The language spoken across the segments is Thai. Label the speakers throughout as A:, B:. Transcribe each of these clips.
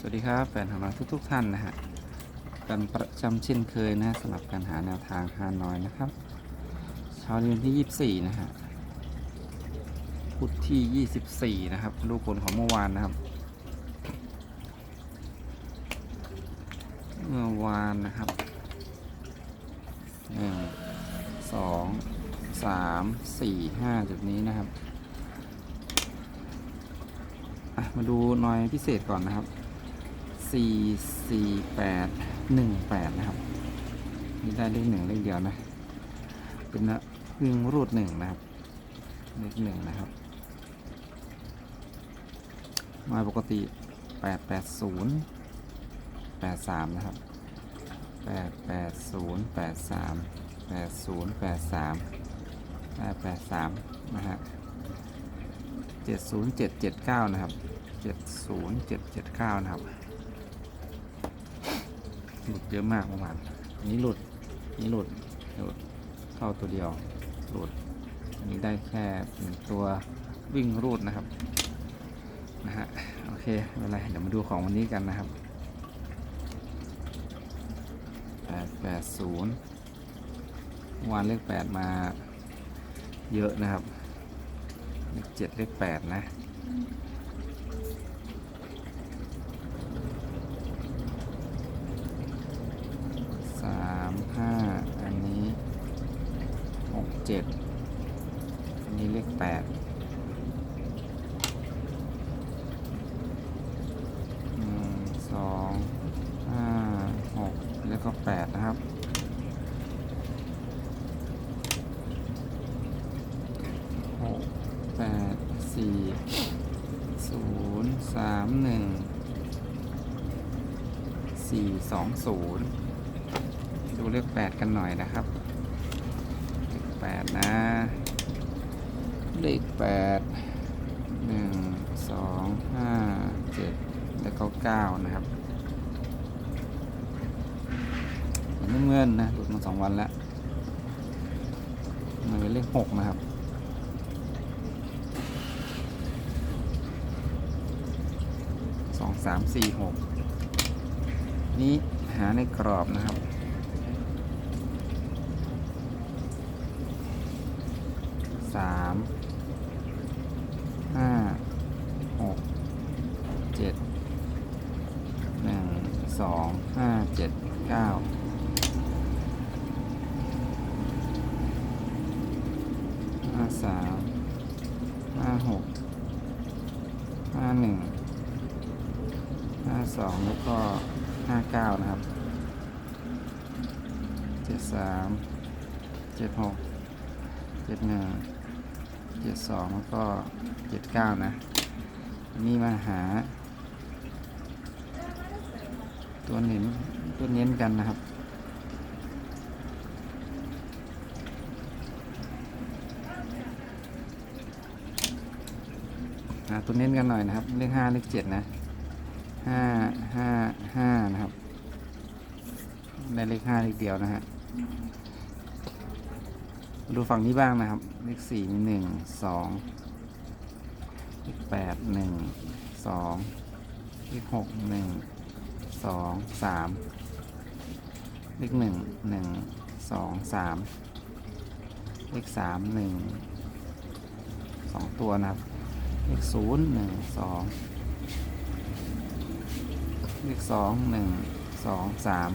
A: สวัสดีครับแฟนของเราทุกๆท่านนะฮะกันประจำเช่นเคยนะสำหรับการหาแนวทางฮานอยนะครับเช้านี้วันที่ 24 นะฮะพุธที่ 24 นะครับดูผลของเมื่อวานนะครับ เมื่อวานนะครับหนึ่งสองสามสี่ห้าจุดนี้นะครับมาดูหน่อยพิเศษก่อนนะครับ สี่สี่แปดหนึ่งแปดนะครับ นี่ได้เลขหนึ่งเลขเดียวนะ เป็นนะวิ่งรูดหนึ่งนะครับ เลขหนึ่งนะครับ มาปกติแปดแปดศูนย์แปดสามนะครับแปดแปดศูนย์แปดสามแปดศูนย์แปดสามแปดแปดสามนะฮะเจ็ดศูนย์เจ็ดเจ็ดเก้านะครับเจ็ดศูนย์เจ็ดเจ็ดเก้านะครับ หลุดเยอะมากเมื่อวานอันนี้หลุดนี้หลุดหลุดเข้าตัวเดียวหลุดอันนี้ได้แค่หนึ่งตัววิ่งรูดนะครับนะฮะโอเคไม่เป็นไรเดี๋ยวมาดูของวันนี้กันนะครับแปดแปดศูนย์วานเลขแปดมาเยอะนะครับเลขเจ็ดเลขแปดนะ สาม ห้าอันนี้หกเจ็ดอันนี้เลขแปดหนึ่งสองห้าหกแล้วก็แปดนะครับ หกแปดสี่ศูนย์สามหนึ่งสี่สองศูนย์ ดูเลขแปดกันหน่อยนะครับ เลขแปดนะ เลขแปดหนึ่งสองห้าเจ็ดแล้วก็เก้านะครับเห็นเงินนะหลุดมาสองวันแล้วมันเป็นเลขหกนะครับสองสามสี่หกนี้หาในกรอบนะครับ สามห้าหก เจ็ดหนึ่งสองห้าเจ็ดเก้าห้าสามห้าหกห้าหนึ่งห้าสองแล้วก็ห้าเก้านะครับเจ็ดสามเจ็ดหกเจ็ดหนึ่งเจ็ดสองแล้วก็เจ็ดเก้านะนี่มาหา ตัวเน้นตัวเน้นกันนะครับ ตัวเน้นกันหน่อยนะครับ เลขห้าเลขเจ็ดนะห้าห้าห้านะครับได้เลขห้าเลขเดียวนะฮะดูฝั่งนี้บ้างนะครับ เลขสี่มีหนึ่งสองเลขแปดหนึ่งสองเลขหกหนึ่ง สองสามเลขหนึ่งหนึ่งสองสามเลขสามหนึ่งสองตัวนะครับเลขศูนย์หนึ่งสองเลขสองหนึ่งสองสาม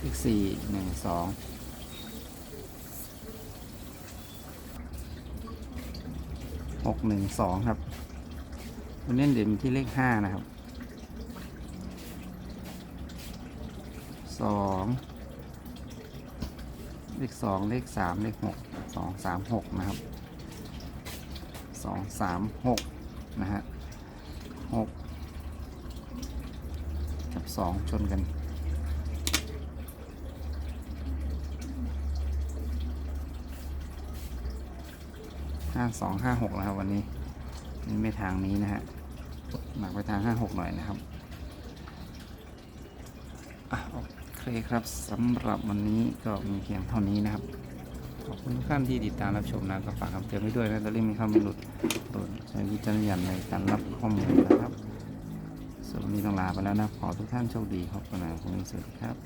A: เลขสี่หนึ่งสองหกหนึ่งสองครับวันนี้เด่นที่เลขห้านะครับ สองเลขสองเลขสามเลขหกสองสามหกนะครับสองสามหกนะฮะหกกับสองชนกันห้าสองห้าหกนะครับวันนี้นี่ไม่ทางนี้นะฮะหนักไปทางห้าหกหน่อยนะครับอะโอเค ครับสำหรับวันนี้ก็มีเพียงเท่านี้นะครับ ขอบคุณทุกท่านที่ติดตามรับชมนะก็ฝากคำเตือนไว้ด้วยนะจะเล่นมีคำไม่หลุดโปรดใช้วิจารณญาณในการรับข้อมูลนะครับสส่วนวันนี้ต้องลาไปแล้วนะขอทุกท่านโชคดีครับวันนี้สวัสดีครับ